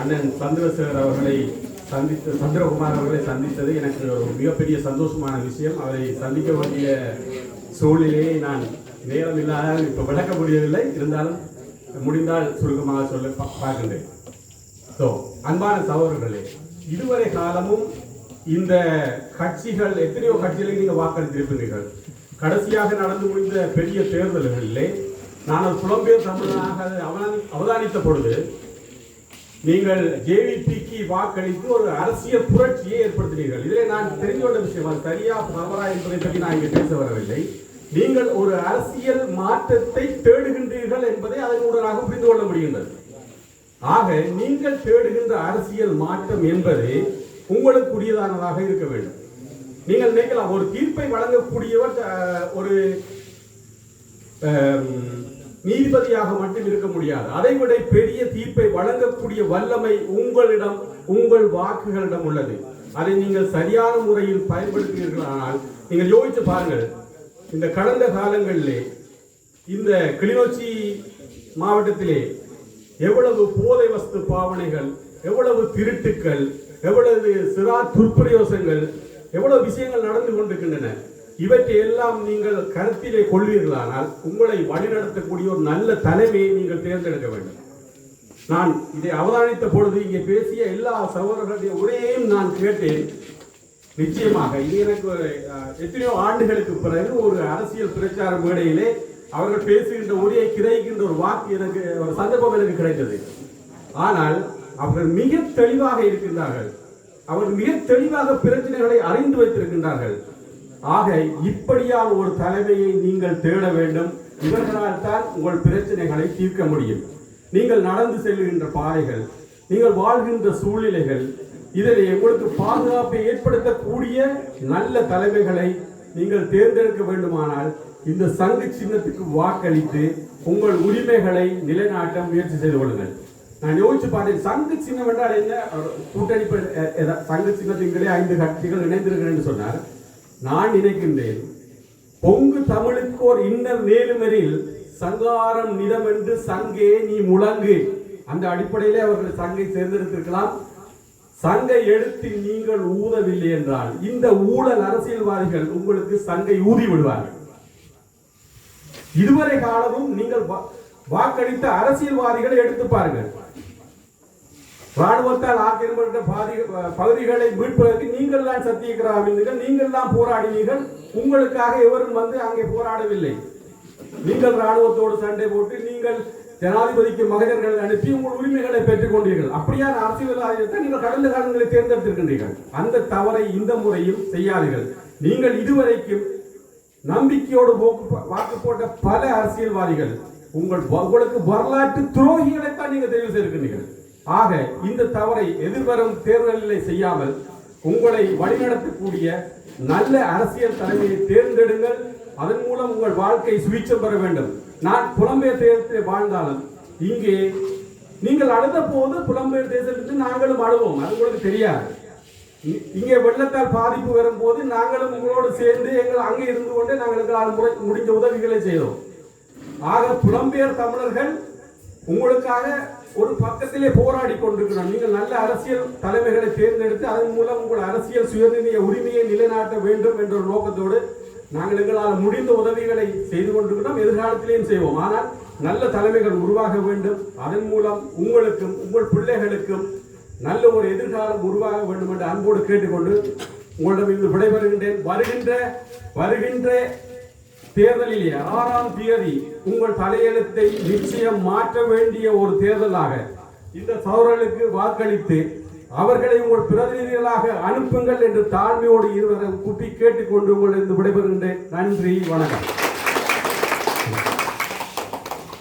அண்ணன் சந்திரசேகர் அவர்களை சந்தித்த சந்திரகுமார் அவர்களை சந்தித்தது எனக்கு ஒரு மிகப்பெரிய சந்தோஷமான விஷயம். அவரை சந்திக்க வேண்டிய சூழ்நிலையை நான் நேரம் இல்லாத இப்போ விளக்க முடியவில்லை. இருந்தாலும் முடிந்தால் சுருக்கமாக சொல்ல பார்க்கின்றேன். ஸோ அன்பான சகோதரர்களே இதுவரை காலமும் இந்த கட்சிகள் எத்தனையோ கட்சிகளை நீங்கள் வாக்களித்திருப்பீர்கள். கடைசியாக நடந்து முடிந்த பெரிய தேர்தல்களிலே நான் ஒரு புலம்பெயர் தமிழனாக அவதானி- அவதானித்த பொழுது நீங்கள் ஜேவிபிக்கு வாக்களித்து ஒரு அரசியல் புரட்சியை ஏற்படுத்தினீர்கள் இதில் நான் தெரிந்து கொண்ட விஷயம் அது சரியா தவறா என்பதை பற்றி நான் இங்கே பேச வரவில்லை. நீங்கள் ஒரு அரசியல் மாற்றத்தை தேடுகின்றீர்கள் என்பதை அதன் உடனாக புரிந்து கொள்ள முடிகின்றது. ஆக நீங்கள் தேடுகின்ற அரசியல் மாற்றம் என்பது உங்களுக்குரியதானதாக இருக்க வேண்டும். நீங்கள் நினைக்கலாம் ஒரு தீர்ப்பை வழங்கக்கூடியவர் ஒரு நீதிபதியாக மட்டும் இருக்க முடியாது. அதைவிட பெரிய தீர்ப்பை வழங்கக்கூடிய வல்லமை உங்களிடம் உங்கள் வாக்குகளிடம் உள்ளது. அதை நீங்கள் சரியான முறையில் பயன்படுத்துவீர்களானால் நீங்கள் யோசித்து பாருங்கள். இந்த கடந்த காலங்களிலே இந்த கிளிநொச்சி மாவட்டத்திலே எவ்வளவு போதை வஸ்து பாவனைகள் எவ்வளவு திருட்டுக்கள் எவ்வளவு சிறா துர்பிரயோசங்கள் எவ்வளவு விஷயங்கள் நடந்து கொண்டிருக்கின்றன. இவற்றை எல்லாம் நீங்கள் கருத்திலே கொள்வீர்களானால் உங்களை வழிநடத்தக்கூடிய ஒரு நல்ல தலைமையை நீங்கள் தேர்ந்தெடுக்க வேண்டும். நான் இதை அவதானித்த பொழுது இங்கே பேசிய எல்லா சகோதரர்களுடைய உரையையும் நான் கேட்டேன். நிச்சயமாக இது எனக்கு எத்தனையோ ஆண்டுகளுக்கு பிறகு ஒரு அரசியல் பிரச்சார மேடையிலே அவர்கள் பேசுகின்ற உரையை கிடைக்கின்ற ஒரு வாக்கு எனக்கு ஒரு சந்தர்ப்பம் எனக்கு கிடைத்தது. ஆனால் அவர்கள் மிக தெளிவாக இருக்கின்றார்கள். அவர்கள் மிக தெளிவாக பிரச்சனைகளை அறிந்து வைத்திருக்கின்றார்கள். ஆக இப்படியான ஒரு தலைமையை நீங்கள் தேட வேண்டும். இவர்களால் தான் உங்கள் பிரச்சனைகளை தீர்க்க முடியும். நீங்கள் நடந்து செல்கின்ற பாதைகள் நீங்கள் வாழ்கின்ற சூழ்நிலைகள் இதில் உங்களுக்கு பாதுகாப்பை ஏற்படுத்தக்கூடிய நல்ல தலைமைகளை நீங்கள் தேர்ந்தெடுக்க வேண்டுமானால் இந்த சங்கு சின்னத்துக்கு வாக்களித்து உங்கள் உரிமைகளை நிலைநாட்ட முயற்சி செய்து கொள்ளுங்கள். நான் யோசிச்சு பார்த்தேன் சங்கு சின்னம் என்றால் என்ன? கூட்டணி சங்கு சின்னத்தின்களே ஐந்து கட்சிகள் இணைந்திருக்கிறேன் என்று சொன்னார். நான் நினைக்கின்றேன் பொங்கு தமிழுக்கு ஒரு இன்னர் நேருமரில் சங்காரம் நிறம் என்று சங்கே நீ முழங்கு. அந்த அடிப்படையிலே அவர்கள் சங்கை சேர்ந்தெடுத்திருக்கலாம் சங்கை எடுத்து நீங்கள் ஊதவில்லை என்றால் இந்த ஊழல் அரசியல்வாதிகள் உங்களுக்கு சங்கை ஊதி விடுவார்கள். இதுவரை காலமும் நீங்கள் வா- வாக்களித்த அரசியல்வாதிகளை எடுத்து பாருங்கள். ராணுவத்தால் ஆக்கிரமிக்கப்பட்ட பாதி- பகுதிகளை மீட்பதற்கு நீங்கள் தான் சத்தியகிராமினீர்கள் நீங்கள் தான் போராடினீர்கள். உங்களுக்காக எவரும் வந்து அங்கே போராடவில்லை. நீங்கள் ராணுவத்தோடு சண்டை போட்டு நீங்கள் ஜனாதிபதிக்கு மகஜர்களை அனுப்பி உங்கள் உரிமைகளை பெற்றுக் கொண்டீர்கள். அப்படியான அரசியல்வாதிகளை நீங்கள் கடந்த காலங்களை தேர்ந்தெடுத்திருக்கின்றீர்கள். அந்த தவறை இந்த முறையும் செய்யாதீர்கள். நீங்கள் இதுவரைக்கும் நம்பிக்கையோடு போக்கு- வாக்கு போட்ட பல அரசியல்வாதிகள் உங்கள் உங்களுக்கு வரலாற்று துரோகிகளைத்தான் நீங்கள் தெரிவு செய்திருக்கிறீர்கள் ஆக இந்த தவறை எதிர்வரும் தேர்தலில் செய்யாமல் உங்களை வழிநடத்தக்கூடிய நல்ல அரசியல் தலைமையை தேர்ந்தெடுங்கள். அதன் மூலம் உங்கள் வாழ்க்கை சுவிச்சம் பெற வேண்டும். நான் புலம்பெயர் தேசத்தில் வாழ்ந்தாலும் இங்கே நீங்கள் அழுத போது புலம்பெயர் தேசத்திலிருந்து நாங்களும் அழுவோம். அது உங்களுக்கு தெரியாது. இ- இங்கே வெள்ளத்தால் பாதிப்பு வரும்போது நாங்களும் உங்களோடு சேர்ந்து எங்கள் அங்கே இருந்து கொண்டு நாங்கள் எங்களால் முறை முடிஞ்ச உதவிகளை செய்தோம். ஆக புலம்பெயர் தமிழர்கள் உங்களுக்காக ஒரு பக்கத்திலே போராடி கொண்டிருக்கிறோம். நீங்கள் நல்ல அரசியல் தலைமைகளை தேர்ந்தெடுத்து அதன் மூலம் உங்கள் அரசியல் சுயநிதிய உரிமையை நிலைநாட்ட வேண்டும் என்ற ஒரு நோக்கத்தோடு நாங்கள் எங்களால் முடிந்த உதவிகளை செய்து கொண்டிருக்கிறோம். எதிர்காலத்திலேயும் செய்வோம். ஆனால் நல்ல தலைமைகள் உருவாக வேண்டும். அதன் மூலம் உங்களுக்கும் உங்கள் பிள்ளைகளுக்கும் நல்ல ஒரு எதிர்காலம் உருவாக வேண்டும் என்று அன்போடு கேட்டுக்கொண்டு உங்களிடம் இருந்து விடைபெறுகின்றேன். வருகின்ற வருகின்ற தேர்தலில் ஆறாம் தேதி உங்கள் தலையெழுத்தை நிச்சயம் மாற்ற வேண்டிய ஒரு தேர்தலாக இந்த சௌரர்களுக்கு வாக்களித்து அவர்களை உங்கள் பிரதிநிதிகளாக அனுப்புங்கள் என்று தாழ்மையோடு இருவரை கூப்பி கேட்டுக்கொண்டு உங்களிடம் விடைபெறுகின்றேன். நன்றி வணக்கம்.